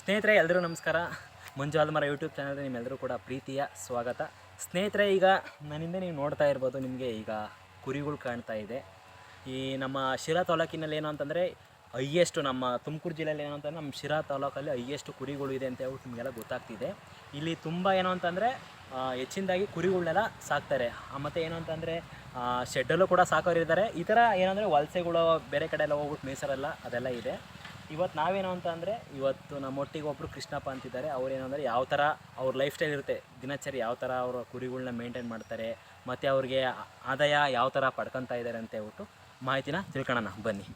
ಸ್ನೇಹಿತರೆ ಎಲ್ಲರೂ ನಮಸ್ಕಾರ. ಮಂಜು ಆಲ್ಮರ ಯೂಟ್ಯೂಬ್ ಚಾನಲ್ಗೆ ನಿಮ್ಮೆಲ್ಲರೂ ಕೂಡ ಪ್ರೀತಿಯ ಸ್ವಾಗತ. ಸ್ನೇಹಿತರೆ, ಈಗ ನನ್ನಿಂದ ನೀವು ನೋಡ್ತಾ ಇರ್ಬೋದು, ನಿಮಗೆ ಈಗ ಕುರಿಗಳು ಕಾಣ್ತಾ ಇದೆ. ಈ ನಮ್ಮ ಶಿರಾ ತಾಲೂಕಿನಲ್ಲಿ ಏನು ಅಂತಂದರೆ, ಹೈಯೆಸ್ಟು ನಮ್ಮ ತುಮಕೂರು ಜಿಲ್ಲೆಯಲ್ಲಿ ಏನು ಅಂತಂದರೆ, ನಮ್ಮ ಶಿರಾ ತಾಲೂಕಲ್ಲಿ ಹೈಯೆಸ್ಟ್ ಕುರಿಗಳು ಇದೆ ಅಂತ ಹೇಳ್ಬಿಟ್ಟು ನಿಮಗೆಲ್ಲ ಗೊತ್ತಾಗ್ತಿದೆ. ಇಲ್ಲಿ ತುಂಬ ಏನು ಅಂತಂದರೆ ಹೆಚ್ಚಿನದಾಗಿ ಕುರಿಗಳನ್ನೆಲ್ಲ ಸಾಕ್ತಾರೆ. ಮತ್ತು ಏನು ಅಂತಂದರೆ ಶೆಡ್ಡಲ್ಲೂ ಕೂಡ ಸಾಕೋರಿದ್ದಾರೆ. ಈ ಥರ ಏನಂದರೆ, ವಲಸೆಗಳು ಬೇರೆ ಕಡೆ ಎಲ್ಲ ಹೋಗ್ಬಿಟ್ಟು ಮೇಸರಲ್ಲ ಅದೆಲ್ಲ ಇದೆ. ಇವತ್ತು ನಾವೇನು ಅಂತ ಅಂದರೆ ಇವತ್ತು ನಮ್ಮೊಟ್ಟಿಗೆ ಒಬ್ಬರು ಕೃಷ್ಣಪ್ಪ ಅಂತಿದ್ದಾರೆ. ಅವ್ರು ಅಂದರೆ ಯಾವ ಥರ ಅವ್ರ ಲೈಫ್ ಸ್ಟೈಲ್ ಇರುತ್ತೆ. ದಿನಚರಿ ಯಾವ ಥರ ಅವರ ಕುರಿಗಳನ್ನ ಮೇಂಟೈನ್ ಮಾಡ್ತಾರೆ ಮತ್ತು ಅವ್ರಿಗೆ ಆದಾಯ ಯಾವ ಥರ ಪಡ್ಕೊತಾ ಇದ್ದಾರೆ ಅಂತ ಹೇಳ್ಬಿಟ್ಟು ಮಾಹಿತಿನ ತಿಳ್ಕೊಳ್ಳೋಣ ಬನ್ನಿ.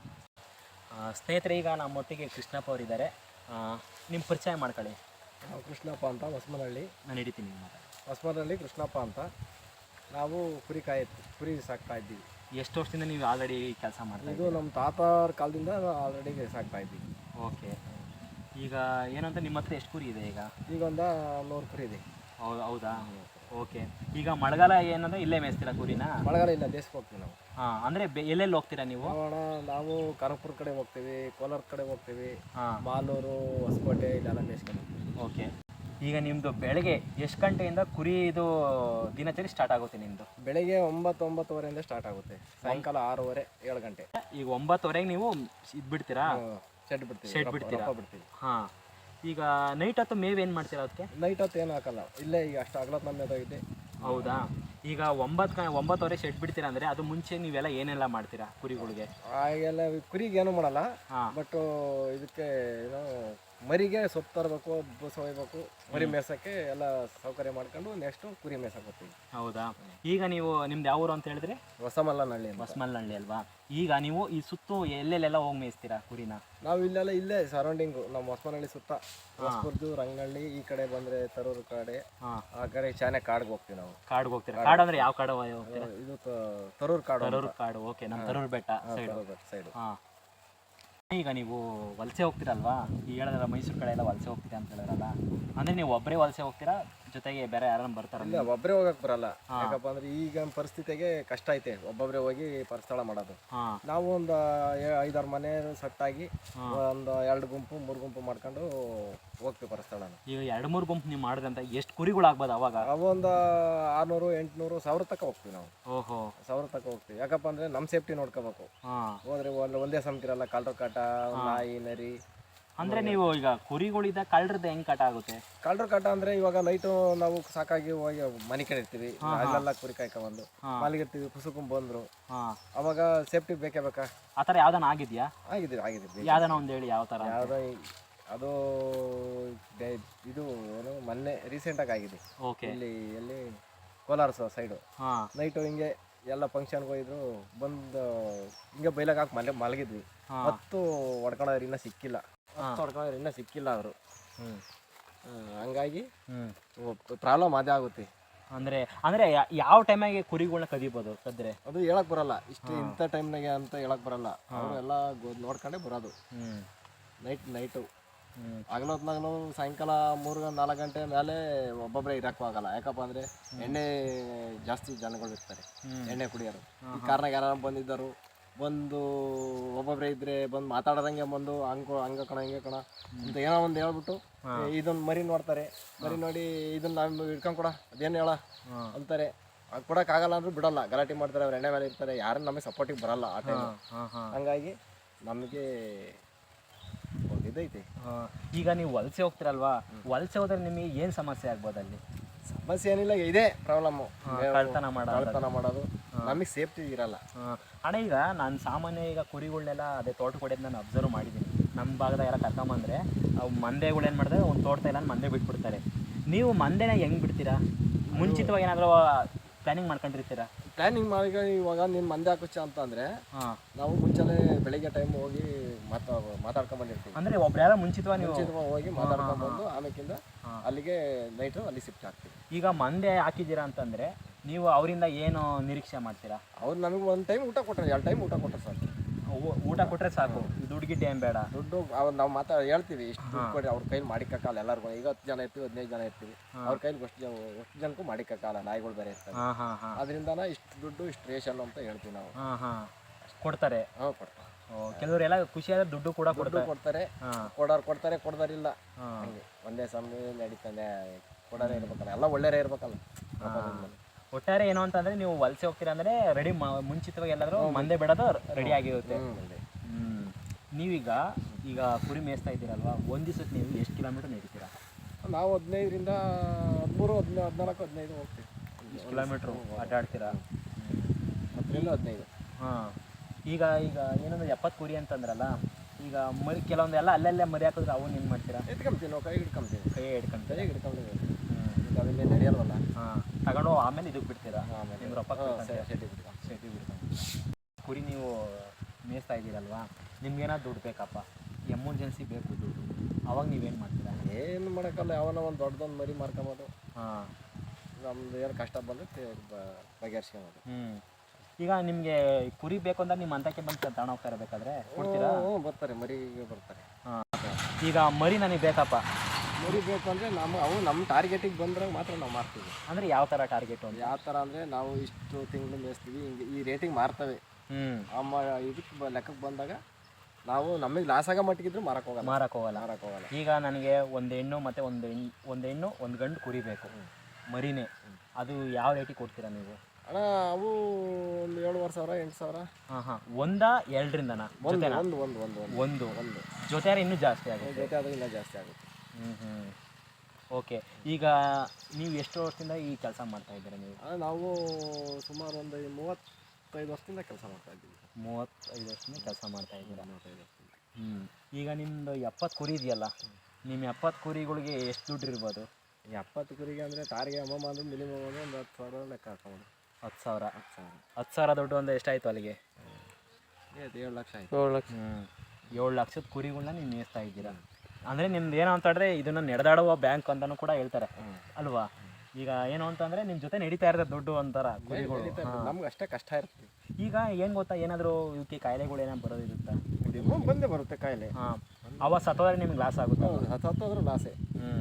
ಸ್ನೇಹಿತರೆ ಈಗ ನಮ್ಮೊಟ್ಟಿಗೆ ಕೃಷ್ಣಪ್ಪ ಅವರಿದ್ದಾರೆ. ನಿಮ್ಮ ಪರಿಚಯ ಮಾಡ್ಕೊಳ್ಳಿ. ನಾವು ಕೃಷ್ಣಪ್ಪ ಅಂತ ಹೊಸಮನಹಳ್ಳಿ. ನಾನು ಹಿಡಿತೀನಿ. ಹೊಸಮನಹಳ್ಳಿ ಕೃಷ್ಣಪ್ಪ ಅಂತ. ನಾವು ಕುರಿ ಕಾಯ ಕುರಿ ಸಾಕ್ತಾ ಇದ್ದೀವಿ. ಎಷ್ಟು ವರ್ಷದಿಂದ ನೀವು ಆಲ್ರೆಡಿ ಕೆಲಸ ಮಾಡ್ತಾ ಇದು ನಮ್ಮ ತಾತಾರ ಕಾಲದಿಂದ ಆಲ್ರೆಡಿ ಸಾಕ್ತಾ ಇದ್ದೀವಿ ಓಕೆ ಈಗ ಏನಂತ ನಿಮ್ಮ ಹತ್ರ ಎಷ್ಟು ಕುರಿ ಇದೆ ಈಗ? ಈಗ ಒಂದು ನೂರು ಕುರಿ ಇದೆ. ಹೌದು ಹೌದಾ? ಓಕೆ ಈಗ ಮಳೆಗಾಲ ಏನಂದ್ರೆ ಇಲ್ಲೇ ಮೇಯಿಸ್ತೀರಾ ಕುರಿನ? ಮಳೆಗಾಲ ಇಲ್ಲ ದೇಶಕ್ಕೆ ಹೋಗ್ತೀವಿ ನಾವು. ಹಾಂ ಅಂದರೆ ಎಲ್ಲೆಲ್ಲಿ ಹೋಗ್ತೀರಾ ನೀವು? ನಾವು ಕರಪುರ ಕಡೆ ಹೋಗ್ತೀವಿ ಕೋಲಾರ ಕಡೆ ಹೋಗ್ತೀವಿ ಹಾಂ. ಮಾಲೂರು ಹೊಸಕೋಟೆ ಇಲ್ಲೆಲ್ಲ ಮೇಸ್ಕೊಂಡು ಓಕೆ ಈಗ ನಿಮ್ಮದು ಬೆಳಗ್ಗೆ ಎಷ್ಟು ಗಂಟೆಯಿಂದ ಕುರಿ ಇದು ದಿನಚರಿ ಸ್ಟಾರ್ಟ್ ಆಗುತ್ತೆ ನಿಮ್ಮದು ಬೆಳಿಗ್ಗೆ ಒಂಬತ್ತು ಒಂಬತ್ತುವರೆಯಿಂದ ಸ್ಟಾರ್ಟ್ ಆಗುತ್ತೆ. ಸಾಯಂಕಾಲ ಆರೂವರೆ ಏಳು ಗಂಟೆ. ಈಗ ಒಂಬತ್ತುವರೆಗೆ ನೀವು ಇದು ಬಿಡ್ತೀರಾ? ಶೆಡ್ ಬಿಡ್ತೀವಿ Shed ರಪ್ಪ- ಬಿಡ್ತೀರಾ? ರಪ್ಪ ಬಿಡ್ತೀವಿ. ಹಾಂ. ಈಗ ನೈಟ್ ಹೊತ್ತು ಮೇವ್ ಏನು ಮಾಡ್ತೀರಾ ಅದಕ್ಕೆ ನೈಟ್ ಹೊತ್ತು ಏನು ಹಾಕಲ್ಲ. ಇಲ್ಲೇ ಈಗ ಅಷ್ಟು ಅಗಲತ್ ಹೌದಾ? ಈಗ ಒಂಬತ್ತು ಗ ಒಂಬತ್ತುವರೆ ಶೆಡ್ ಬಿಡ್ತೀರಾ ಅಂದರೆ ಅದು ಮುಂಚೆ ನೀವೆಲ್ಲ ಏನೆಲ್ಲ ಮಾಡ್ತೀರಾ ಕುರಿಗಳಿಗೆ? ಆಗೆಲ್ಲ ಕುರಿಗೆ ಏನು ಮಾಡಲ್ಲ. ಹಾಂ. ಬಟ್ ಇದಕ್ಕೆ ಏನೋ ಮರಿಗೆ ಸೊಪ್ಪು ತರಬೇಕು ಬಸ್ ಒಯ್ಬೇಕು ಮರಿ ಮೇಸಕ್ಕೆ ಎಲ್ಲ ಸೌಕರ್ಯ ಮಾಡ್ಕೊಂಡು ನೆಕ್ಸ್ಟ್ ಕುರಿ ಮೇಸಕ್ಕೆ ಹೋಗ್ತೀವಿ ಹೌದಾ? ಈಗ ನೀವು ನಿಮ್ದು ಯಾವ ಊರು ಅಂತ ಹೇಳಿದ್ರೆ? ಹೊಸಮಲ್ಲನಹಳ್ಳಿ ಹೊಸಮಲ್ಲನಹಳ್ಳಿ ಅಲ್ವಾ? ಈಗ ನೀವು ಈ ಸುತ್ತು ಎಲ್ಲೆಲ್ಲೆಲ್ಲ ಹೋಗಿ ಮೇಯಿಸ್ತೀರಾ ಕುರಿನ? ನಾವು ಇಲ್ಲೆಲ್ಲ ಇಲ್ಲೇ ಸರೌಂಡಿಂಗು ನಮ್ಮ ಹೊಸಮನಹಳ್ಳಿ ಸುತ್ತ. ಹೊಸಪುರ್ದು ರಂಗಳ್ಳಿ ಈ ಕಡೆ ಬಂದ್ರೆ ತರೂರು ಕಡೆ ಆ ಕಡೆ ಚಾನೆ ಕಾಡ್ಗೆ ಹೋಗ್ತೀವಿ ನಾವು. ಕಾಡ್ಗೆ ಹೋಗ್ತೀರಾ? ಕಾಡು. ಅಂದ್ರೆ ಯಾವ ಕಾಡು ಹೋಗ್ತೀರಾ? ಇದು ತರೂರ್ ತರೂರು ಕಾಡು ತರೂರು ಕಾಡು ಓಕೆ ನಮ್ಮ ತರೂರು ಬೆಟ್ಟ ಸೈಡ್ ಸೈಡ್ ಹಾಂ. ಈಗ ನೀವು ವಲಸೆ ಹೋಗ್ತೀರಲ್ವಾ? ಈಗ ಹೇಳಿದ್ರಲ್ಲ ಮೈಸೂರು ಕಡೆ ಎಲ್ಲ ವಲಸೆ ಹೋಗ್ತೀರಾ ಅಂತ ಹೇಳಿದ್ರಲ್ಲ. ಅಂದರೆ ನೀವು ಒಬ್ಬರೇ ವಲಸೆ ಹೋಗ್ತೀರಾ? ಜೊತೆಗೆ ಬೇರೆ ಯಾರನ್ನ ಬರ್ತಾರಲ್ಲ ಇಲ್ಲ ಒಬ್ಬರೇ ಹೋಗಕ್ ಬರಲ್ಲ. ಯಾಕಪ್ಪ ಅಂದ್ರೆ ಈಗ ಪರಿಸ್ಥಿತಿಗೆ ಕಷ್ಟ ಐತೆ. ಒಬ್ಬೊಬ್ಬರೇ ಹೋಗಿ ಪರಿಸ್ಥಳ ಮಾಡೋದು. ನಾವು ಒಂದು ಐದಾರು ಮನೆ ಸೆಟ್ಟಾಗಿ ಒಂದು ಎರಡು ಗುಂಪು ಮೂರು ಗುಂಪು ಮಾಡ್ಕೊಂಡು ಹೋಗ್ತೀವಿ ಪರಿಸ್ಥಳ ಈಗ ಎರಡು ಮೂರು ಗುಂಪು ನೀವು ಮಾಡಿದಂತ ಎಷ್ಟು ಕುರಿಗಳಾಗ್ಬೋದು ಅವಾಗ? ಅವೊಂದು ಆರ್ನೂರು ಎಂಟ್ನೂರು ಸಾವಿರ ತಕ ಹೋಗ್ತೀವಿ ನಾವು. ಓಹೋ. ಸಾವಿರ ತಕ ಹೋಗ್ತೀವಿ. ಯಾಕಪ್ಪ ಅಂದ್ರೆ ನಮ್ಮ ಸೇಫ್ಟಿ ನೋಡ್ಕೋಬೇಕು. ಹೋದ್ರೆ ಒಂದು ಒಂದೇ ಸಮತಿರಲ್ಲ ಕಳ್ರ ಕಾಟ ನಾಯಿ ನರಿ. ಅಂದರೆ ನೀವು ಈಗ ಕುರಿಗಳಿದ್ದ ಕಳ್ಳರದ್ದು ಹೆಂಗ್ ಕಟ ಆಗುತ್ತೆ? ಕಳ್ಳರ ಕಟ ಅಂದ್ರೆ ಇವಾಗ ನೈಟು ನಾವು ಸಾಕಾಗಿ ಹೋಗಿ ಮನೆ ಕಡೆ ಇರ್ತೀವಿ. ಅಲ್ಲೆಲ್ಲ ಕುರಿ ಕಾಯ್ಕ ಬಂದು ಮಾಲಿಗಿರ್ತೀವಿ ಕುಸುಕುಂಬ ಬಂದ್ರು. ಅವಾಗ ಸೇಫ್ಟಿ ಬೇಕೇ ಬೇಕಾ? ಆತರ ಯಾವ್ದಾನ ಆಗಿದೆಯಾ? ಆಗಿದ್ದೀವಿ ಆಗಿದ್ದೀವಿ ಯಾವ್ದಾನ ಒಂದು ಹೇಳಿ ಯಾವ ತರ ಯಾವ್ದ ಅದು ಇದು ಏನು ಮೊನ್ನೆ ರೀಸೆಂಟಾಗಿ ಆಗಿದೆ. ಓಕೆ ಇಲ್ಲಿ ಎಲ್ಲಿ ಕೋಲಾರ ಸೈಡು ನೈಟು ಹಿಂಗೆ ಎಲ್ಲ ಫಂಕ್ಷನ್ಗೆ ಹೋಗಿದ್ರು ಬಂದು ಹಿಂಗೆ ಬೈಲಾಗ ಹಾಕಿ ಮನೆ ಮಲಗಿದ್ವಿ. ಮತ್ತು ಇನ್ನೂ ಸಿಕ್ಕಿಲ್ಲ. ಹತ್ತು ಹೊಡ್ಕೊಂಡವ್ರು ಇನ್ನೂ ಸಿಕ್ಕಿಲ್ಲ ಅವರು. ಹಂಗಾಗಿ ಪ್ರಾಬ್ಲಮ್ ಅದೇ ಆಗುತ್ತೆ. ಅಂದ್ರೆ ಅಂದ್ರೆ ಯಾವ ಟೈಮಾಗೆ ಕುರಿಗಳನ್ನ ಕದಿಬೋದು ಕದ್ರೆ? ಅದು ಹೇಳಕ್ ಬರಲ್ಲ. ಇಷ್ಟು ಇಂಥ ಟೈಮ್ನಾಗೆ ಅಂತ ಹೇಳಕ್ ಬರಲ್ಲ. ಅವರೆಲ್ಲ ನೋಡ್ಕೊಂಡೇ ಬರೋದು. ನೈಟ್ ನೈಟು ಹ್ಞೂ ಹಗಲೊತ್ನಾಗ ಸಾಯಂಕಾಲ ಮೂರು ಗಂಟೆ ನಾಲ್ಕು ಗಂಟೆ ಮೇಲೆ ಒಬ್ಬೊಬ್ಬರೇ ಇರಕ್ಕೂ ಆಗಲ್ಲ. ಯಾಕಪ್ಪ ಅಂದ್ರೆ ಎಣ್ಣೆ ಜಾಸ್ತಿ ಜನಗಳು ಇರ್ತಾರೆ. ಎಣ್ಣೆ ಕುಡಿಯೋರು. ಈ ಕಾರ್ನಾಗ ಯಾರು ಬಂದಿದ್ದರು. ಬಂದು ಒಬ್ಬೊಬ್ಬರೇ ಇದ್ರೆ ಬಂದು ಮಾತಾಡದಂಗೆ ಬಂದು ಹಂಗ ಹಂಗ ಕಣ ಹಿಂಗೆ ಕಣ ಅಂತ ಏನೋ ಒಂದು ಹೇಳ್ಬಿಟ್ಟು ಇದೊಂದು ಮರಿ ನೋಡ್ತಾರೆ. ಮರಿ ನೋಡಿ ಇದನ್ನ ನಾವು ಹಿಡ್ಕೊಂಡು ಕೊಡ ಅದೇನು ಹೇಳ ಅಂತಾರೆ. ಅದು ಕೊಡೋಕ್ಕಾಗಲ್ಲ ಅಂದ್ರೂ ಬಿಡಲ್ಲ. ಗಲಾಟೆ ಮಾಡ್ತಾರೆ ಅವ್ರು ಎಣ್ಣೆ ಮೇಲೆ ಇರ್ತಾರೆ. ಯಾರು ನಮಗೆ ಸಪೋರ್ಟಿಗೆ ಬರಲ್ಲ ಆ ಟೈಮ್ ಹಂಗಾಗಿ ನಮಗೆ ಒಂದು ಇದೈತಿ. ಈಗ ನೀವು ವಲಸೆ ಹೋಗ್ತಿರಲ್ವಾ? ವಲಸೆ ಹೋದ್ರೆ ನಿಮಗೆ ಏನು ಸಮಸ್ಯೆ ಆಗ್ಬೋದು ಅಲ್ಲಿ? ಸಮಸ್ಯೆ ಏನಿಲ್ಲ ಇದೇ ಪ್ರಾಬ್ಲಮ್ಮು ಕಳ್ತನ ಕಳ್ತನ ಮಾಡೋದು. ನಮಗೆ ಸೇಫ್ಟಿ ಇರಲ್ಲ. ಅಣ್ಣ ಈಗ ನಾನು ಸಾಮಾನ್ಯ ಈಗ ಕುರಿಗಳನ್ನೆಲ್ಲ ಅದೇ ತೋಟ ಕೊಡೋದು ನಾನು ಅಬ್ಸರ್ವ್ ಮಾಡಿದ್ದೀನಿ ನಮ್ಮ ಭಾಗದಾಗ ಎಲ್ಲ ಕರ್ಕೊಂಬಂದ್ರೆ ಅವು ಮಂದೆಗಳು ಏನು ಮಾಡ್ತಾರೆ ಒಂದು ತೋಟದ ಇಲ್ಲ ಮಂದೆ ಬಿಟ್ಬಿಡ್ತಾರೆ. ನೀವು ಮಂದೆನ ಹೆಂಗೆ ಬಿಡ್ತೀರಾ? ಮುಂಚಿತವಾಗಿ ಏನಾದರೂ ಪ್ಲ್ಯಾನಿಂಗ್ ಮಾಡ್ಕೊಂಡಿರ್ತೀರಾ? ಪ್ಲಾನಿಂಗ್ ಮಾಡಿ ಇವಾಗ ನೀನು ಮಂದೆ ಹಾಕುಚ್ಚ ಅಂತ ಅಂದರೆ ಹಾಂ. ನಾವು ಮುಂಚೆ ಬೆಳಿಗ್ಗೆ ಟೈಮ್ ಹೋಗಿ ಮಾತಾ ಮಾತಾಡ್ಕೊಂಬಂದಿರ್ತೀವಿ. ಅಂದರೆ ಒಬ್ರು ಯಾರೋ ಮುಂಚಿತವಾಗಿ ನೀವು ಮುಂಚಿತವಾಗಿ ಹೋಗಿ ಮಾತಾಡ್ಕೊಂಬಂದು ಆಮೇಲಿಂದ ಅಲ್ಲಿಗೆ ನೈಟು ಅಲ್ಲಿ ಶಿಫ್ಟ್ ಆಗ್ತೀವಿ. ಈಗ ಮಂದೆ ಹಾಕಿದ್ದೀರಾ ಅಂತಂದರೆ ನೀವು ಅವರಿಂದ ಏನು ನಿರೀಕ್ಷೆ ಮಾಡ್ತೀರಾ? ಅವ್ರು ನಮಗೆ ಒಂದು ಟೈಮ್ ಊಟ ಕೊಟ್ಟರೆ ಎರಡು ಟೈಮ್ ಊಟ ಕೊಟ್ಟರೆ ಸರ್ ಊ- ಊಟ ಕೊಟ್ಟರೆ ಸಾಕು. ದುಡ್ಡು ಗಿಡ್ಡು ಏನು ಬೇಡ. ದುಡ್ಡು ಅವ್ರು ನಾವು ಮಾತಾ ಹೇಳ್ತೀವಿ ಇಷ್ಟು ದುಡ್ಡು ಕೊಡಿ ಅವ್ರ ಕೈಲಿ ಮಾಡಿಕ್ಕಾಗಲ್ಲ ಎಲ್ಲರಿಗೂ. ಈಗ ಹತ್ತು ಜನ ಇರ್ತೀವಿ ಹದಿನೈದು ಜನ ಇರ್ತೀವಿ. ಅವ್ರ ಕೈಲಿ ಅಷ್ಟು ಜನ ಅಷ್ಟು ಜನಕ್ಕೂ ಮಾಡಿಕ್ಕಾಗಲ್ಲ ನಾಯಿಗಳು ಬೇರೆ ಇರ್ತಾರೆ. ಹಾಂ ಹಾಂ ಹಾಂ. ಅದರಿಂದನ ಇಷ್ಟು ದುಡ್ಡು ಇಷ್ಟು ರೇಷನ್ ಅಂತ ಹೇಳ್ತೀವಿ ನಾವು. ಹಾಂ ಹಾಂ. ಕೊಡ್ತಾರೆ. ಹಾಂ ಕೊಡ್ತಾರೆ. ಕೆಲವರೆಲ್ಲ ಆದ್ರೆ ದುಡ್ಡು ಕೂಡ ದುಡ್ಡು ಕೊಡ್ತಾರೆ. ಕೊಡ್ತಾರೆ. ಹಾಂ. ಕೊಡೋರು ಕೊಡ್ತಾರೆ ಕೊಡ್ದಾರಿಲ್ಲ ಹಾಂ. ಹಂಗೆ. ಒಂದೇ ಸಮಯ ನಡೀತಾನೆ. ಕೊಡೋರೇ ಇರ್ಬೇಕಲ್ಲ. ಎಲ್ಲ ಒಳ್ಳೆಯರೇ ಇರ್ಬೇಕಲ್ಲ. ಒಟ್ಟಾರೆ ಏನು ಅಂತಂದ್ರೆ ನೀವು ವಲಸೆ ಹೋಗ್ತೀರಾ ಅಂದ್ರೆ ರೆಡಿ ಮುಂಚಿತವಾಗಿ ಎಲ್ಲಾದ್ರೂ ಮಂದೆ ಬಿಡೋದು ರೆಡಿ ಆಗಿರುತ್ತೆ. ನೀವೀಗ ಈಗ ಕುರಿ ಮೇಯಿಸ್ತಾ ಇದ್ದೀರಲ್ವಾ? ಒಂದು ದಿವಸಕ್ಕೆ ನೀವು ಎಷ್ಟು ಕಿಲೋಮೀಟರ್ ನಡೀತೀರಾ ನಾವು ಹದಿನೈದರಿಂದ ಹದಿಮೂರು ಹದಿನೈದು ಹದಿನಾಲ್ಕು ಹದಿನೈದು ಹೋಗ್ತೀವಿ. ಎಷ್ಟು ಕಿಲೋಮೀಟ್ರು ಅಡ್ಡಾಡ್ತೀರಾ ಹತ್ತರಿಂದ ಹದಿನೈದು. ಹಾಂ. ಈಗ ಈಗ ಏನಂದ್ರೆ ಎಪ್ಪತ್ತು ಕುರಿ ಅಂತಂದ್ರಲ್ಲ ಈಗ ಮರಿ ಕೆಲವೊಂದೆಲ್ಲ ಅಲ್ಲಲ್ಲೇ ಮರಿ ಹಾಕಿದ್ರೆ ಅವನ್ನ ಏನು ಮಾಡ್ತೀರಾ? ಇಟ್ಕೊಂತೀವಿ ನಾವು ಕೈ ಹಿಡ್ಕೊಂತೀವಿ. ಕೈ ಹಿಡ್ಕೊಂಡಿದ್ದೀವಿ ಹ್ಞೂ ಈಗ ಅದನ್ನೇ ನಡೆಯಲ್ವಲ್ಲ? ಹಾಂ. ತಗೊಂಡು ಆಮೇಲೆ ಇದಕ್ಕೆ ಬಿಡ್ತೀರಾ? ನಿಮ್ಮ ರೊಕ್ಕ. ಶೆಟ್ಟಿ ಬಿಡ್ಕೊಂಡು ಕುರಿ ನೀವು ಮೇಯಿಸ್ತಾ ಇದ್ದೀರಲ್ವಾ? ನಿಮ್ಗೇನಾದ್ರು ದುಡ್ಡು ಬೇಕಪ್ಪ? ಎಮರ್ಜೆನ್ಸಿ ಬೇಕು ದುಡ್ಡು. ಅವಾಗ ನೀವೇನು ಮಾಡ್ತೀರಾ? ಏನು ಮಾಡೋಕ್ಕಲ್ಲ ಯಾವನ ಒಂದು ದೊಡ್ಡದೊಂದು ಮರಿ ಮಾರ್ಕೊಂಬೋದು. ಹಾಂ. ನಮ್ದು ಏನು ಕಷ್ಟ ಬಂದರೆ ಬಗೆಹರಿಸ್ಕೊಬೋದು. ಹ್ಞೂ ಈಗ ನಿಮಗೆ ಕುರಿ ಬೇಕು ಅಂದ್ರೆ ನಿಮ್ಮ ಅಂತಕ್ಕೆ ಬಂದು ತಗೊಂಡು ಹೋಗ್ತಾ ಇರಬೇಕಾದ್ರೆ? ಕೊಡ್ತೀರಾ? ಹ್ಞೂ ಬರ್ತಾರೆ ಮರಿಗೆ ಬರ್ತಾರೆ. ಹಾಂ ಈಗ ಮರಿ ನನಗೆ ಬೇಕಪ್ಪ? ಮರಿ ಬೇಕು ಅಂದರೆ ನಮ್ಮ ಅವು ನಮ್ಮ ಟಾರ್ಗೆಟಿಗೆ ಬಂದಾಗ ಮಾತ್ರ ನಾವು ಮಾರ್ತೀವಿ. ಅಂದರೆ ಯಾವ ಥರ ಟಾರ್ಗೆಟ್ ಅಂತ? ಯಾವ ಥರ ಅಂದರೆ ನಾವು ಇಷ್ಟು ತಿಂಗಳು ಮೇಯಿಸ್ತೀವಿ ಹಿಂಗೆ ಈ ರೇಟಿಗೆ ಮಾರ್ತವೆ. ಹ್ಞೂ ಅಮ್ಮ ಇದಕ್ಕೆ ಬ ಲೆಕ್ಕಕ್ಕೆ ಬಂದಾಗ ನಾವು ನಮಗೆ ಲಾಸ್ ಆಗೋ ಮಟ್ಟಿಗಿದ್ರು ಮಾರಕ್ಕೆ ಹೋಗಲ್ಲ. ಮಾರಕ್ಕೆ ಹೋಗಲ್ಲ. ಮಾರಕ್ಕೆ ಹೋಗಲ್ಲ. ಈಗ ನನಗೆ ಒಂದು ಹೆಣ್ಣು ಮತ್ತು ಒಂದು ಹೆಣ್ಣು ಒಂದು ಹೆಣ್ಣು ಒಂದು ಗಂಡು ಕುರಿಬೇಕು. ಮರಿನೇ. ಅದು ಯಾವ ರೇಟಿಗೆ ಕೊಡ್ತೀರಾ ನೀವು? ಅಣ್ಣ ಅವು ಒಂದು ಏಳುವರೆ ಸಾವಿರ ಎಂಟು ಸಾವಿರ. ಹಾಂ ಹಾಂ. ಒಂದ ಎರಡರಿಂದನಾ? ಒಂದು ಒಂದು ಒಂದು ಒಂದು ಒಂದು. ಒಂದು. ಒಂದು. ಜೊತೆ ಇನ್ನೂ ಜಾಸ್ತಿ ಆಗುತ್ತೆ. ಜೊತೆ ಆದ್ರೆ ಇನ್ನೂ ಜಾಸ್ತಿ ಆಗುತ್ತೆ. ಓಕೆ ಈಗ ನೀವು ಎಷ್ಟು ವರ್ಷದಿಂದ ಈ ಕೆಲಸ ಮಾಡ್ತಾ ಇದ್ದೀರಾ ನೀವು? ನಾವು ಸುಮಾರು ಒಂದು ಮೂವತ್ತೈದು ವರ್ಷದಿಂದ ಕೆಲಸ ಮಾಡ್ತಾ ಇದ್ದೀವಿ. ಮೂವತ್ತೈದು ವರ್ಷದಿಂದ ಕೆಲಸ ಮಾಡ್ತಾ ಇದ್ದೀರಾ? ಮೂವತ್ತೈದು ವರ್ಷದಿಂದ. ಹ್ಞೂ ಈಗ ನಿಮ್ಮದು ಎಪ್ಪತ್ತು ಕುರಿ ಇದೆಯಲ್ಲ ನಿಮ್ಮ ಎಪ್ಪತ್ತು ಕುರಿಗಳಿಗೆ ಎಷ್ಟು ದುಡ್ಡು ಇರ್ಬೋದು? ಈ ಎಪ್ಪತ್ತು ಕುರಿಗೆ ಅಂದರೆ ತಾರಿಗೆ ಅಮ್ಮಮ್ಮ ಅಂದ್ರೆ ಮಿನಿಮಮ್ ಅಂದ್ರೆ ಒಂದು ಹತ್ತು ಸಾವಿರ ಲೆಕ್ಕ ಹಾಕೊಂಡು ಹತ್ತು ಸಾವಿರ? ಹತ್ತು ಸಾವಿರ. ಹತ್ತು ಸಾವಿರ ದುಡ್ಡು ಒಂದು ಎಷ್ಟಾಯಿತು ಅಲ್ಲಿಗೆ? ಏಳು ಏಳು ಲಕ್ಷ ಆಯ್ತು. ಏಳು ಲಕ್ಷ. ಹ್ಞೂ ಏಳು ಲಕ್ಷದ ಕುರಿಗಳನ್ನ ನೀವು ಮೇಯಿಸ್ತಾ ಇದ್ದೀರಾ? ಅಂದರೆ ನಿಮ್ದು ಏನೋ ಹೇಳಿದ್ರೆ ಇದನ್ನ ನಡೆದಾಡುವ ಬ್ಯಾಂಕ್ ಅಂತಲೂ ಕೂಡ ಹೇಳ್ತಾರೆ. ಅಲ್ವಾ? ಈಗ ಏನು ಅಂತಂದ್ರೆ ನಿಮ್ಮ ಜೊತೆ ನಡೀತಾ ಇರ್ತದೆ ದುಡ್ಡು ಅಂತಾರ ಕುರಿಗಳು ಹಾಂ. ನಮ್ಗೆ ಅಷ್ಟೇ ಕಷ್ಟ ಇರುತ್ತೆ. ಈಗ ಏನು ಗೊತ್ತಾ? ಏನಾದರೂ ಇವಕ್ಕೆ ಕಾಯಿಲೆಗಳು ಏನೋ ಬರೋದಿರುತ್ತಾ? ಬಂದೇ ಬರುತ್ತೆ ಕಾಯಿಲೆ. ಹಾಂ. ಅವ ಸತ್ತೋದ್ರೆ ನಿಮ್ಗೆ ಲಾಸ್ ಆಗುತ್ತೆ? ಸತ್ತೋದ್ರೂ ಲಾಸೇ ಹ್ಞೂ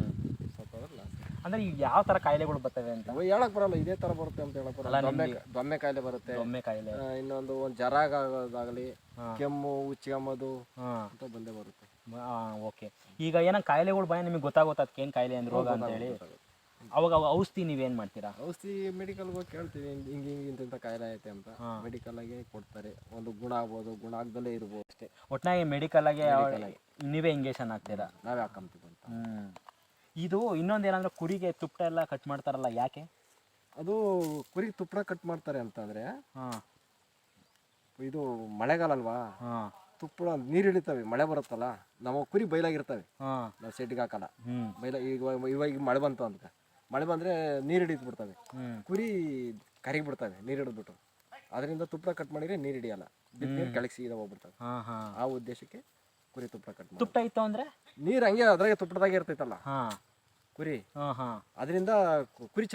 ಸತ್ತೋದ್ರೆ ಲಾಸ್ ಅಂದರೆ ಈಗ ಯಾವ ಥರ ಕಾಯಿಲೆಗಳು ಬರ್ತವೆ ಅಂತ? ಹೇಳಕ್ ಬರಲ್ಲ ಇದೇ ಥರ ಬರುತ್ತೆ ಅಂತ ಹೇಳಕ್ ಬರಲ್ಲ. ದೊಮ್ಮೆ ದೊಮ್ಮೆ ಕಾಯಿಲೆ ಬರುತ್ತೆ. ಒಮ್ಮೆ ಕಾಯಿಲೆ. ಇನ್ನೊಂದು ಒಂದು ಜರ ಆಗೋದಾಗಲಿ ಕೆಮ್ಮು ಉಚ್ಚಿಗಮ್ಮದು ಅಂತ ಬಂದೇ ಬರುತ್ತೆ. ಓಕೆ ಈಗ ಏನೋ ಕಾಯಿಲೆಗಳು ಭಯ ನಿಮಗೆ ಗೊತ್ತಾಗುತ್ತೆ ಅದಕ್ಕೆ ಏನು ಕಾಯಿಲೆ ಅಂದ್ರೆ ರೋಗ ಅಂತ ಹೇಳಿ. ಅವಾಗ ಅವಾಗ ಔಷಧಿ ನೀವೇನು ಮಾಡ್ತೀರಾ? ಔಷಧಿ ಮೆಡಿಕಲ್ಗೆ ಹೋಗಿ ಕೇಳ್ತೀವಿ ಹಿಂಗೆ ಹಿಂಗೆ ಇಂತಿಂಥ ಕಾಯಿಲೆ ಐತೆ ಅಂತ. ಮೆಡಿಕಲ್ ಆಗಿ ಕೊಡ್ತಾರೆ. ಒಂದು ಗುಣ ಆಗ್ಬೋದು ಗುಣ ಆಗ್ದಲೇ ಇರ್ಬೋದು ಅಷ್ಟೇ. ಒಟ್ಟಾಗಿ ಮೆಡಿಕಲ್ ಆಗಿ ನೀವೇ ಇಂಗೇಷನ್ ಹಾಕ್ತೀರಾ? ನಾವೇ ಹಾಕೊಂತೀವಿ ಅಂತ. ಹ್ಞೂ ಇದು ಇನ್ನೊಂದು ಏನಂದ್ರೆ ಕುರಿಗೆ ತುಪ್ಪ ಎಲ್ಲ ಕಟ್ ಮಾಡ್ತಾರಲ್ಲ ಯಾಕೆ? ಅದು ಕುರಿ ತುಪ್ಪಡ ಕಟ್ ಮಾಡ್ತಾರೆ ಅಂತಂದ್ರೆ ಹಾಂ. ಇದು ಮಳೆಗಾಲ ಅಲ್ವಾ ಹಾಂ. ತುಪ್ಪಳ ನೀರು ಹಿಡಿತಾವೆ ಮಳೆ ಬರುತ್ತಲ್ಲ ನಮ್ಮ ಕುರಿ ಬೈಲಾಗಿರ್ತವೆ. ಹಾಂ. ನಾವು ಸೆಟ್ಟಿಗೆ ಹಾಕಲ್ಲ. ಬೈಲ ಈಗ ಇವಾಗ ಮಳೆ ಬಂತು ಅಂತ ಮಳೆ ಬಂದ್ರೆ ನೀರು ಹಿಡಿದು ಬಿಡ್ತವೆ. ಕುರಿ ಕರಿಗಿ ಬಿಡ್ತವೆ ನೀರು ಹಿಡಿದ್ಬಿಟ್ಟು. ಅದರಿಂದ ತುಪ್ಪಳ ಕಟ್ ಮಾಡಿದ್ರೆ ನೀರು ಹಿಡಿಯಲ್ಲ. ಬಿದ್ದು ನೀರು ಕೆಳಗೆ ಸೀದಾ ಹೋಗ್ಬಿಡ್ತವೆ. ಆ ಉದ್ದೇಶಕ್ಕೆ ಕುರಿ ತುಪ್ಪಳ ಕಟ್ ತುಪ್ಪ ಇತ್ತು ಅಂದ್ರೆ? ನೀರು ಹಂಗೆ ಅದ್ರಾಗೆ ತುಪ್ಪಳದಾಗೆ ಇರ್ತೈತಲ್ಲ. ಹಾಂ. ಕುರಿ. ಅದರಿಂದ ಕುರಿ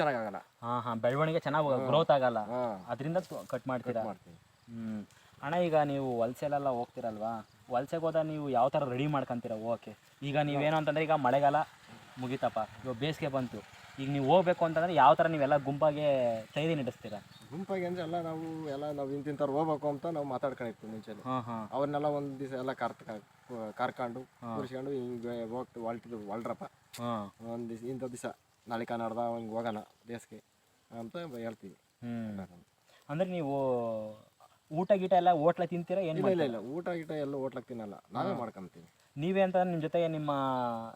ಹಾಂ ಬೆಳವಣಿಗೆ ಚೆನ್ನಾಗಿ ಗ್ರೋತ್ ಆಗಲ್ಲ. ಅದರಿಂದ ಕಟ್ ಮಾಡ್ತೀರಾ? ಮಾಡ್ತೀವಿ. ಹ್ಞೂ ಅಣ್ಣ ಈಗ ನೀವು ವಲಸೆಲೆಲ್ಲ ಹೋಗ್ತೀರಲ್ವಾ? ವಲಸೆಗೆ ಹೋದಾಗ ನೀವು ಯಾವ ಥರ ರೆಡಿ ಮಾಡ್ಕೊಂತೀರ ಓಕೆ ಈಗ ನೀವೇನು ಅಂತಂದರೆ ಈಗ ಮಳೆಗಾಲ ಮುಗಿತಪ್ಪ. ಇವಾಗ ಬೇಸಿಗೆ ಬಂತು. ಈಗ ನೀವು ಹೋಗ್ಬೇಕು ಅಂತಂದರೆ ಯಾವ ಥರ ನೀವೆಲ್ಲ ಗುಂಪಾಗೆ ತೈದಿ ನಡೆಸ್ತೀರ? ಗುಂಪಾಗಿ ಅಂದ್ರೆ ಎಲ್ಲ ನಾವು ಎಲ್ಲ ನಾವು ಇಂತಿಂಥವ್ರು ಹೋಗ್ಬೇಕು ಅಂತ ನಾವು ಮಾತಾಡ್ಕೊಂಡಿರ್ತೀವಿ ಮುಂಚೆ ಹಾಂ ಹಾಂ. ಅವ್ರನ್ನೆಲ್ಲ ಒಂದು ದಿವಸ ಎಲ್ಲ ಕರ್ತ ಕರ್ಕೊಂಡು ಕೂರಿಸ್ಕೊಂಡು ಹಿಂಗೆ ಹೋಗ್ತೀವಿ ಹೊಲ್ಟಿದ್ವಿ ಹಾಂ. ಒಂದು ದಿವಸ ಇಂಥ ದಿವಸ ನಾಳೆ ಕನ್ನಡದ ಹಂಗೆ ಹೋಗೋಣ ದೇಶಕ್ಕೆ ಅಂತ ಹೇಳ್ತೀವಿ. ಹ್ಞೂ ಅಂದರೆ ನೀವು ಊಟ ಗೀಟ ಎಲ್ಲ ಹೋಟ್ಲ ತಿಂತೀರಾ ಏನು ಇಲ್ಲ ಇಲ್ಲ ಇಲ್ಲ. ಊಟ ಗೀಟ ಎಲ್ಲ ಹೋಟ್ಲಾಗ ತಿನ್ನಲ್ಲ. ನಾವೇ ಮಾಡ್ಕೊಂತೀವಿ. ನೀವೇ ಅಂತ ನಿಮ್ಮ ಜೊತೆಗೆ ನಿಮ್ಮ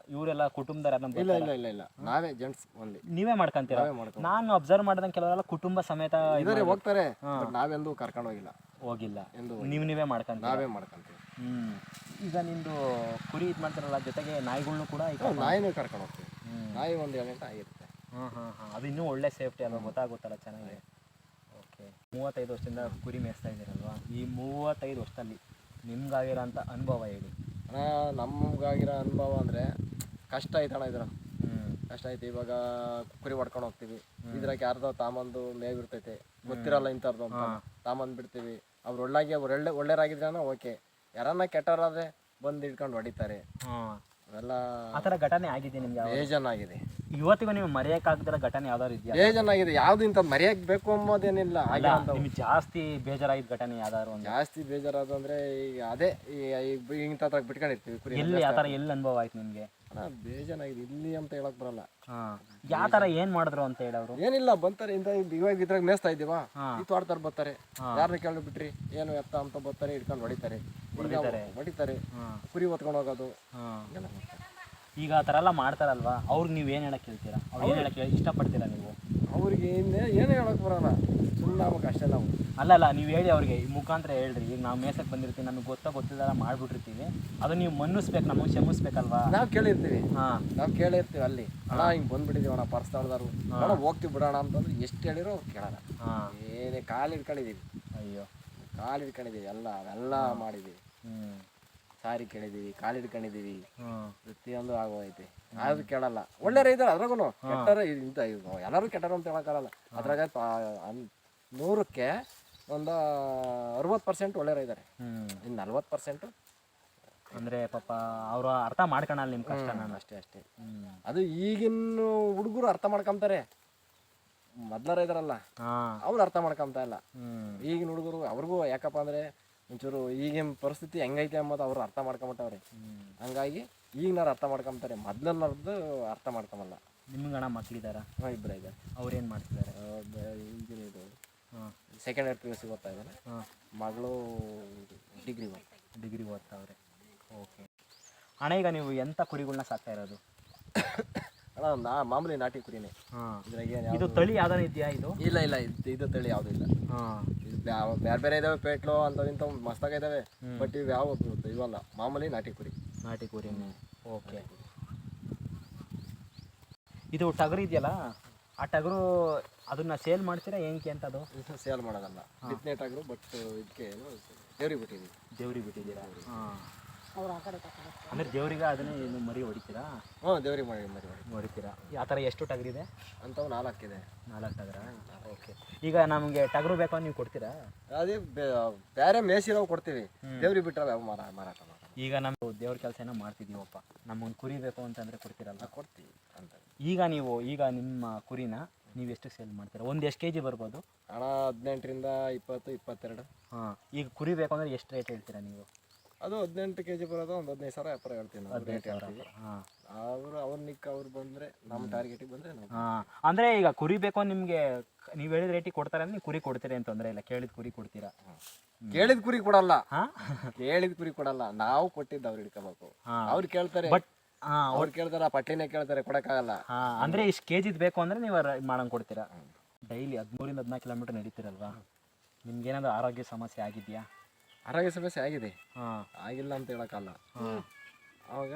ಇವರೆಲ್ಲ ಕುಟುಂಬದಾರ ನಮ್ಮ ಇಲ್ಲ ಇಲ್ಲ ಇಲ್ಲ ಇಲ್ಲ. ನಾವೇ ಜೆಂಟ್ಸ್ ಓನ್ಲಿ ನೀವೇ ಮಾಡ್ಕೊಂತೀರ? ನಾವೇ ಮಾಡ್ಕೊಂಡು ನಾನು ಅಬ್ಸರ್ವ್ ಮಾಡ್ದಂಗೆ ಕೆಲವರೆಲ್ಲ ಕುಟುಂಬ ಸಮೇತ ಇದ್ ಇದಾರೆ ಹೋಗ್ತಾರೆ ನಾವೆಂದೂ ಕರ್ಕೊಂಡು ಹೋಗಿಲ್ಲ. ಹೋಗಿಲ್ಲ. ಎಂದು ನೀವು ನೀವೇ ಮಾಡ್ಕೊಂತೀರಾ? ನಾವೇ ಮಾಡ್ಕೊಂತೀವಿ. ಹ್ಮ್. ಈಗ ನಿಂದು ಕುರಿ ಇದು ಮಾಡ್ತಾರಲ್ಲ ಜೊತೆಗೆ ನಾಯಿಗಳ್ನು ಕೂಡ ಈಗ ನಾಯಿನೂ ಕರ್ಕೊಂಡು ಹೋಗ್ತೀವಿ. ನಾಯಿ ಒಂದು ಏಳು ಗಂಟೆ ಆಗಿರುತ್ತೆ. ಹಾಂ ಹಾಂ ಹಾಂ. ಅದು ಇನ್ನೂ ಒಳ್ಳೆ ಸೇಫ್ಟಿ ಅಲ್ವಾ? ಗೊತ್ತಾಗುತ್ತಲ್ಲ ಚೆನ್ನಾಗಿ. ಓಕೆ ಮೂವತ್ತೈದು ವರ್ಷದಿಂದ ಕುರಿ ಮೇಯಿಸ್ತಾ ಇದ್ದೀರಲ್ವಾ? ಈ ಮೂವತ್ತೈದು ವರ್ಷದಲ್ಲಿ ನಿಮ್ಗಾಗಿರೋಂಥ ಅನುಭವ ಹೇಳಿ. ಅಣ್ಣ ನಮಗಾಗಿರೋ ಅನುಭವ ಅಂದರೆ ಕಷ್ಟ ಐತೆ ಅಣ್ಣ ಇದ್ರ ಕಷ್ಟ ಐತೆ ಇವಾಗ ಕುರಿ ಹೊಡ್ಕೊಂಡು ಹೋಗ್ತೀವಿ. ಇದ್ರಾಗ ಯಾರ್ದೋ ತಾಮಂದು ಮೇವ್ ಇರ್ತೈತೆ. ಗೊತ್ತಿರಲ್ಲ ಇಂಥವ್ರದ್ದು ಅಂತ. ತಾಮಂದು ಬಿಡ್ತೀವಿ. ಅವ್ರು ಒಳ್ಳಾಗಿ ಅವ್ರು ಒಳ್ಳೆ ಒಳ್ಳೆಯರಾಗಿದ್ರೇನ ಓಕೆ ಯಾರನ್ನ ಕೆಟ್ಟವರಾದ್ರೆ ಬಂದು ಹಿಡ್ಕೊಂಡು ಹೊಡಿತಾರೆ. ಅವೆಲ್ಲ ಆ ಥರ ಘಟನೆ ಆಗಿದೆ ನಿಮ್ಗೆ ಬೇಜಾನಾಗಿದೆ ಇವತ್ತಿಗೂ ನೀವು ಮರೆಯೋಕ್ಕಾಗದಿರೋ ಘಟನೆ ಯಾವ್ದಾದ್ರು ಇದೆಯಾ? ಬೇಜಾನಾಗಿದೆ ಯಾವ್ದು ಇಂಥ ಮರೆಯಕ್ ಬೇಕು ಅಂಬೋದೇನಿಲ್ಲ ಅಲ್ಲ ಆಗಿರೋಂಥವು. ನಿಮ್ಗೆ ಜಾಸ್ತಿ ಬೇಜಾರಾಗಿದ್ದ ಘಟನೆ ಯಾವ್ದಾದ್ರು ಒಂದು? ಜಾಸ್ತಿ ಬೇಜಾರಾದ ಅಂದ್ರೆ ಈಗ ಅದೇ ಈಗ ಇಂಥ ಹತ್ರ ಬಿಟ್ಕೊಂಡಿರ್ತೀವಿ ಕುರಿ ಎಲ್ಲಿ ಆ ಥರ ಎಲ್ಲಿ ಅನುಭವ ಆಯ್ತು ನಿಮಗೆ? ಅಣ್ಣ ಬೇಜಾನಾಗಿದೆ ಇಲ್ಲಿ ಅಂತ ಹೇಳಕ್ ಬರಲ್ಲ. ಹಾಂ. ಯಾವ ಥರ ಏನು ಮಾಡಿದ್ರು ಅಂತ ಹೇಳೋರು ಏನಿಲ್ಲ ಬಂತಾರೆ ಇಂಥ ಇವಾಗ ಇದ್ರಾಗ ಮೇಸ್ತಾ ಇದ್ದೀವಾ? ಈ ತೋಟದವ್ರು ಬರ್ತಾರೆ. ಯಾರನ್ನ ಕೇಳಿ ಬಿಟ್ರಿ? ಏನು ಎತ್ತ ಅಂತ ಬರ್ತಾರೆ ಹಿಡ್ಕೊಂಡು ಹೊಡಿತಾರೆ. ಈಗ ಹೊಡಿತಾರೆ. ಕುರಿ ಹೊತ್ಕೊಂಡು ಹೋಗೋದು. ಹಾಂ. ಈಗ ಆ ಥರ ಎಲ್ಲ ಮಾಡ್ತಾರಲ್ವಾ? ಅವ್ರಿಗೆ ನೀವು ಏನು ಹೇಳಕ್ಕೆ ಹೇಳ್ತೀರಾ? ಅವ್ರು ಏನು ಹೇಳಕ್ಕೆ ಇಷ್ಟಪಡ್ತೀರಾ ನೀವು? ಅವ್ರಿಗೆ ಇನ್ನೇ ಏನು ಹೇಳಕ್ಕೆ ಬರಲ್ಲ. ಸುಮ್ಮನೆ ಆಗ್ಬೇಕು ಅಷ್ಟೇ ನಾವು. ಅಲ್ಲ ಅಲ್ಲ ನೀವು ಹೇಳಿ ಅವ್ರಿಗೆ ಈ ಮುಖಾಂತರ ಹೇಳ್ರಿ. ಈಗ ನಾವು ಮೇಸಕ್ಕೆ ಬಂದಿರ್ತೀವಿ ನಮ್ಗೆ ಗೊತ್ತಾ ಗೊತ್ತಿಲ್ಲ ಮಾಡಿಬಿಟ್ಟಿರ್ತೀವಿ. ಅದು ನೀವು ಮನ್ನಿಸ್ಬೇಕು ನಮಗೆ ಕ್ಷಮಿಸ್ಬೇಕಲ್ವಾ ನಾವು ಕೇಳಿರ್ತೀವಿ. ಹಾಂ. ನಾವು ಕೇಳಿರ್ತೀವಿ ಅಲ್ಲಿ. ಅಣ್ಣ ಹಿಂಗೆ ಬಂದ್ಬಿಟ್ಟಿದ್ದೀವಿ ಅಣ್ಣ ಪರ್ಸ್ ತಳ್ದಾರು ಅಣ್ಣ ಹೋಗ್ತೀವಿ ಬಿಡೋಣ ಅಂತಂದ್ರೆ ಎಷ್ಟು ಹೇಳಿರೋ ಅವ್ರು ಕೇಳಲ್ಲ. ಹಾಂ. ಏನೇ ಕಾಲು ಹಿಡ್ಕೊಂಡಿದ್ದೀವಿ ಅಯ್ಯೋ. ಕಾಲು ಹಿಡ್ಕೊಂಡಿದ್ದೀವಿ ಎಲ್ಲ ಅವೆಲ್ಲ ಮಾಡಿದ್ದೀವಿ ಹ್ಞೂ ಸಾರಿ ಕೇಳಿದೀವಿ ಕಾಲು ಹಿಡ್ಕೊಂಡಿದೀವಿ ಪ್ರತಿಯೊಂದು ಆಗೋಯ್ತೆ ಆದ್ರೂ ಕೇಳಲ್ಲ ಒಳ್ಳೆ ರೈತರು ಅದ್ರಾಗೂ ಕೆಟ್ಟರ ಇಂತ ಎಲ್ಲರೂ ಕೆಟ್ಟರು ಅಂತ ಹೇಳಕ್ಕಾಗಲ್ಲ. ಅದ್ರಾಗ ನೂರಕ್ಕೆ ಒಂದು ಅರವತ್ತು ಪರ್ಸೆಂಟ್ ಒಳ್ಳೆ ಇದ್ದಾರೆ ಇನ್ನು ನಲ್ವತ್ತು ಪರ್ಸೆಂಟು ಅಂದರೆ ಪಾಪ ಅವರು ಅರ್ಥ ಮಾಡ್ಕೊಳಲ್ಲ ನಿಮ್ಮ ಕಷ್ಟ ನಾನು. ಅಷ್ಟೇ ಅಷ್ಟೇ. ಅದು ಈಗಿನ ಹುಡುಗರು ಅರ್ಥ ಮಾಡ್ಕೊಂತಾರೆ ಮೊದ್ಲ ಇದಾರಲ್ಲ. ಹಾಂ. ಅವ್ರು ಅರ್ಥ ಮಾಡ್ಕೊಂತ ಇಲ್ಲ. ಈಗಿನ ಹುಡುಗರು ಅವ್ರಿಗೂ ಯಾಕಪ್ಪ ಅಂದರೆ ಒಂಚೂರು ಈಗಿನ ಪರಿಸ್ಥಿತಿ ಹೆಂಗೈತೆ ಅಂಬೋದು ಅವ್ರು ಅರ್ಥ ಮಾಡ್ಕೊಂಬಿಟ್ಟವ್ರಿ. ಹಂಗಾಗಿ ಈಗ ನಾವು ಅರ್ಥ ಮಾಡ್ಕೊಂತಾರೆ ಮೊದ್ಲನ್ನವ್ರದ್ದು ಅರ್ಥ ಮಾಡ್ಕೊಂಬಲ್ಲ. ನಿಮ್ಗೆ ಅಣ್ಣ ಮಕ್ಕಳಿದ್ದಾರ ಹಾಂ ಇಬ್ಬರ ಇದ್ದಾರೆ ಅವ್ರೇನು ಮಾಡ್ತಿದ್ದಾರೆ ಇಂಜಿನಿಯರ್ ಹಾಂ. Second year P U C ಓದ್ತಾ ಇದ್ದಾರೆ ಹಾಂ. ಮಗಳು ಡಿಗ್ರಿ ಡಿಗ್ರಿ ಓದ್ತಾವ್ರೆ. ಓಕೆ ಅಣ್ಣ ಈಗ ನೀವು ಎಂಥ ಕುರಿಗಳನ್ನ ಸಾಕ್ತಾ ಇರೋದು? ಅಣ್ಣ ನಾ ಮಾಮೂಲಿ ನಾಟಿ ಕುರಿನೇ. ಇದ್ರಾಗ ಏನು ಇದು ತಳಿ ಯಾವ್ದಾನ ಇದೆಯಾ ಇದು? ಇಲ್ಲ ಇಲ್ಲ ಇದು ಇದು ತಳಿ ಯಾವ್ದು ಇಲ್ಲ. ಇದು ಬ್ಯಾ- ಬೇರೆ ಬೇರೆ ಇದಾವೆ ಪೇಟ್ಲು ಅಂಥವು ಇಂಥವು ಮಸ್ತಾಗ ಇದಾವೆ. ಬಟ್ ಇವು ಯಾವ ಇವಲ್ಲ ಮಾಮೂಲಿ ನಾಟಿ ಕುರಿ. ನಾಟಿ ಕುರಿನೇ. ಓಕೆ. ಇದು ಟಗರು ಇದೆಯಲ್ಲ ಆ ಟಗರು ಅದನ್ನ ಸೇಲ್ ಮಾಡ್ತೀರಾ ಏನಕ್ಕೆ ಅಂತ ಅದು ಸೇಲ್ ಮಾಡೋದಲ್ಲ. ಬಿತ್ತನೆ ಟಗರು ಬಟ್ ಇದಕ್ಕೆ ಏನು ದೇವ್ರಿಗೆ ಬಿಟ್ಟಿದ್ದೀವಿ ದೇವ್ರಿಗೆ ಬಿಟ್ಟಿದ್ದೀರಾ? ಹಾಂ. ಅಂದರೆ ದೇವರಿಗೆ ಅದನ್ನೇ ಏನು ಮರಿ ಹೊಡಿತೀರಾ? ಹ್ಞೂ ದೇವ್ರಿಗೆ ಮರಿ ಮರಿ ಮಾಡಿ ಹೊಡಿತೀರಾ? ಆ ಥರ ಎಷ್ಟು ಟಗರಿದೆ ಅಂಥವು ನಾಲ್ಕಿದೆ ನಾಲ್ಕು ಟಗರ? ಓಕೆ. ಈಗ ನಮಗೆ ಟಗರು ಬೇಕೋ ನೀವು ಕೊಡ್ತೀರಾ? ಅದೇ ಬೇರೆ ಮೇಸಿರೋ ಕೊಡ್ತೀವಿ. ದೇವ್ರಿಗೆ ಬಿಟ್ಟರೆ ಮಾರ ಮಾರಾಟ ಈಗ ನಮ್ಮ ದೇವ್ರ ಕೆಲಸ ಏನೋ ಮಾಡ್ತಿದ್ದೀವಪ್ಪ. ನಮ್ಮೊಂದು ಕುರಿ ಬೇಕು ಅಂತಂದರೆ ಕೊಡ್ತೀರಲ್ಲ ಕೊಡ್ತೀವಿ ಅಂತ. ಈಗ ನೀವು ಈಗ ನಿಮ್ಮ ಕುರಿನ ನೀವು ಎಷ್ಟು ಸೇಲ್ ಮಾಡ್ತೀರಾ? ಒಂದು ಎಷ್ಟು ಕೆ ಜಿ ಬರ್ಬೋದು? ಹಣ ಹದಿನೆಂಟರಿಂದ ಇಪ್ಪತ್ತು ಇಪ್ಪತ್ತೆರಡು. ಹಾಂ ಈಗ ಕುರಿ ಬೇಕು ಅಂದರೆ ಎಷ್ಟು ರೇಟ್ ಹೇಳ್ತೀರಾ ನೀವು? ಅದು ಹದಿನೆಂಟು ಕೆ ಜಿ ಬರೋದು ಒಂದು ಹದಿನೈದು ಸಾವಿರ ವ್ಯಾಪಾರ ಹೇಳ್ತೀನಿ ನಾವು ರೇಟ್ ಹೇಳ್ತೀವಿ ಹಾಂ. ಅವರು ಅವ್ರ ನಿಕ್ಕ ಅವ್ರು ಬಂದ್ರೆ ನಮ್ಮ ಟಾರ್ಗೆಟಿಗೆ ಬಂದ್ರೆ ನಾವು ಹಾಂ. ಅಂದರೆ ಈಗ ಕುರಿ ಬೇಕು ನಿಮಗೆ ನೀವು ಹೇಳಿದ ರೇಟಿಗೆ ಕೊಡ್ತಾರೆ ಅಂದ್ರೆ ನೀವು ಕುರಿ ಕೊಡ್ತೀರಿ ಅಂತ ತೊಂದರೆ ಇಲ್ಲ ಕೇಳಿದ ಕುರಿ ಕೊಡ್ತೀರಾ? ಕೇಳಿದ ಕುರಿ ಕೊಡಲ್ಲ. ಹಾಂ? ಕೇಳಿದ ಕುರಿ ಕೊಡಲ್ಲ. ನಾವು ಕೊಟ್ಟಿದ್ದ ಅವ್ರು ಹಿಡ್ಕೋಬೇಕು. ಹಾಂ. ಅವ್ರು ಕೇಳ್ತಾರೆ. ಬಟ್ ಹಾಂ ಅವ್ರು ಕೇಳ್ತಾರ ಪಟ್ಟಿನೇ ಕೇಳ್ತಾರೆ ಕೊಡಕ್ಕಾಗಲ್ಲ. ಅಂದ್ರೆ ಅಂದರೆ ಇಷ್ಟು ಕೆ ಜಿದು ಬೇಕು ಅಂದ್ರೆ ನೀವು ಮಾಡಂಗೆ ಕೊಡ್ತೀರಾ? ಡೈಲಿ ಹದಿಮೂರಿಂದ ಹದಿನಾಲ್ಕು ಕಿಲೋಮೀಟರ್ ನಡೀತೀರಲ್ವಾ? ನಿಮ್ಗೇನಾದ್ರು ಆರೋಗ್ಯ ಸಮಸ್ಯೆ ಆಗಿದೆಯಾ? ಆರೋಗ್ಯ ಸಮಸ್ಯೆ ಆಗಿದೆ. ಆಗಿಲ್ಲ ಅಂತ ಹೇಳಕ್ಕಲ್ಲ. ಅವಾಗ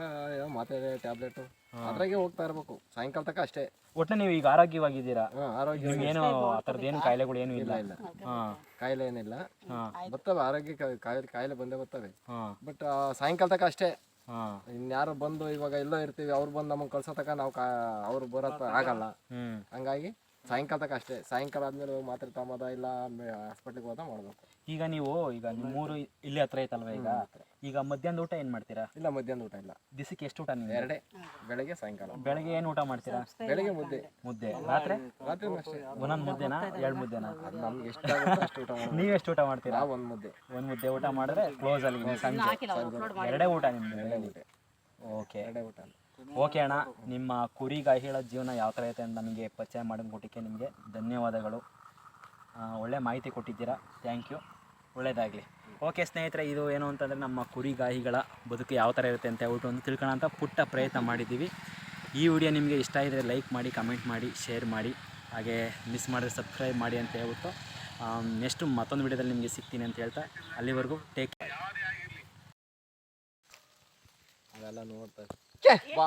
ಮಾತ್ರೆ ಟ್ಯಾಬ್ಲೆಟು. ಅದ್ರಾಗೆ ಹೋಗ್ತಾ ಇರ್ಬೇಕು. ಸಾಯಂಕಾಲ ತನಕ ಅಷ್ಟೇ. ಒಟ್ಟು ನೀವು ಈಗ ಆರೋಗ್ಯವಾಗಿದ್ದೀರಾ? ಹಾಂ ಆರೋಗ್ಯ ಏನು ಆ ಥರದ್ದು ಏನು ಕಾಯಿಲೆಗಳು ಏನೂ ಇಲ್ಲ? ಇಲ್ಲ ಕಾಯಿಲೆ ಏನಿಲ್ಲ. ಬರ್ತವೆ ಆರೋಗ್ಯ ಕಾಯಿಲೆ ಕಾಯಿಲೆ ಬಂದೇ ಬರ್ತವೆ ಬಟ್ ಸಾಯಂಕಾಲ ತನಕ ಅಷ್ಟೇ. ಹಾ. ಇನ್ಯಾರು ಬಂದು ಇವಾಗ ಎಲ್ಲೋ ಇರ್ತೀವಿ ಅವ್ರು ಬಂದು ನಮಗೆ ಕಳ್ಸೋ ತನಕ ನಾವು ಅವ್ರು ಬರೋ ಆಗಲ್ಲ. ಹಂಗಾಗಿ ಸಾಯಂಕಾಲ ತನಕ ಅಷ್ಟೇ. ಸಾಯಂಕಾಲ ಆದ್ಮೇಲೆ ಮಾತ್ರ ಮಾತ್ರೆ ತಗೊಂಬೋದ ಇಲ್ಲ ಹಾಸ್ಪಿಟ್ಲಿಗೆ ಹೋದ ಮಾಡ್ಬೇಕು. ಈಗ ನೀವು ಈಗ ನಿಮ್ಮೂರು ಇಲ್ಲಿ ಹತ್ರ ಐತಲ್ವ ಈಗ? ಈಗ ಮಧ್ಯಾಹ್ನದ ಊಟ ಏನ್ ಮಾಡ್ತೀರಾ? ಇಲ್ಲ ಮಧ್ಯಾಹ್ನ ಊಟ ಇಲ್ಲ. ದಿಸಕ್ಕೆ ಎಷ್ಟು ಊಟ ನೀವು? ಎರಡೇ. ಬೆಳಗ್ಗೆ ಸಾಯಂಕಾಲ. ಬೆಳಗ್ಗೆ ಏನು ಊಟ ಮಾಡ್ತೀರಾ? ಬೆಳಗ್ಗೆ ಮುದ್ದೆ. ಮುದ್ದೆ. ರಾತ್ರಿ? ರಾತ್ರಿ ಅಷ್ಟೇ. ಒಂದೊಂದು ಮುದ್ದೆನಾ? ಎರಡು ಮುದ್ದೆನಾ? ನಮ್ಗೆ ಎಷ್ಟು ಅಷ್ಟು ಊಟ ನೀವು ಎಷ್ಟು ಊಟ ಮಾಡ್ತೀರಾ? ಒಂದ್ ಮುದ್ದೆ. ಒಂದ್ ಮುದ್ದೆ ಊಟ ಮಾಡಿದ್ರೆ ಕ್ಲೋಸ್ ಅಲ್ಲಿ ಸಂಜೆ. ಎರಡೇ ಊಟ ನಿಮ್ದು. ಓಕೆ ಎರಡೇ ಊಟ. ಓಕೆ ಅಣ್ಣ ನಿಮ್ಮ ಕುರಿ ಗಾಹಿಗಳ ಜೀವನ ಯಾವ ಥರ ಐತೆ ಅಂತ ನಮಗೆ ಪರಿಚಯ ಮಾಡಿಕೊಟ್ಟಿಕ್ಕೆ ನಿಮಗೆ ಧನ್ಯವಾದಗಳು. ಒಳ್ಳೆ ಮಾಹಿತಿ ಕೊಟ್ಟಿದ್ದೀರಾ. ಥ್ಯಾಂಕ್ ಯು ಒಳ್ಳೆಯದಾಗಲಿ ಓಕೆ ಸ್ನೇಹಿತರೆ ಇದು ಏನು ಅಂತಂದರೆ ನಮ್ಮ ಕುರಿ ಗಾಹಿಗಳ ಬದುಕು ಯಾವ ಥರ ಇರುತ್ತೆ ಅಂತ ಹೇಳ್ಬಿಟ್ಟು ಒಂದು ತಿಳ್ಕೊಳ್ಳೋ ಅಂತ ಪುಟ್ಟ ಪ್ರಯತ್ನ ಮಾಡಿದ್ದೀವಿ. ಈ ವಿಡಿಯೋ ನಿಮಗೆ ಇಷ್ಟ ಇದ್ದರೆ ಲೈಕ್ ಮಾಡಿ ಕಮೆಂಟ್ ಮಾಡಿ ಶೇರ್ ಮಾಡಿ ಹಾಗೆ ಮಿಸ್ ಮಾಡಿದ್ರೆ ಸಬ್ಸ್ಕ್ರೈಬ್ ಮಾಡಿ ಅಂತ ಹೇಳ್ಬಿಟ್ಟು ನೆಕ್ಸ್ಟ್ ಮತ್ತೊಂದು ವಿಡಿಯೋದಲ್ಲಿ ನಿಮಗೆ ಸಿಗ್ತೀನಿ ಅಂತ ಹೇಳ್ತಾ ಅಲ್ಲಿವರೆಗೂ ಟೇಕ್ ಅವೆಲ್ಲ ನೋಡ್ತಾ ಬಾ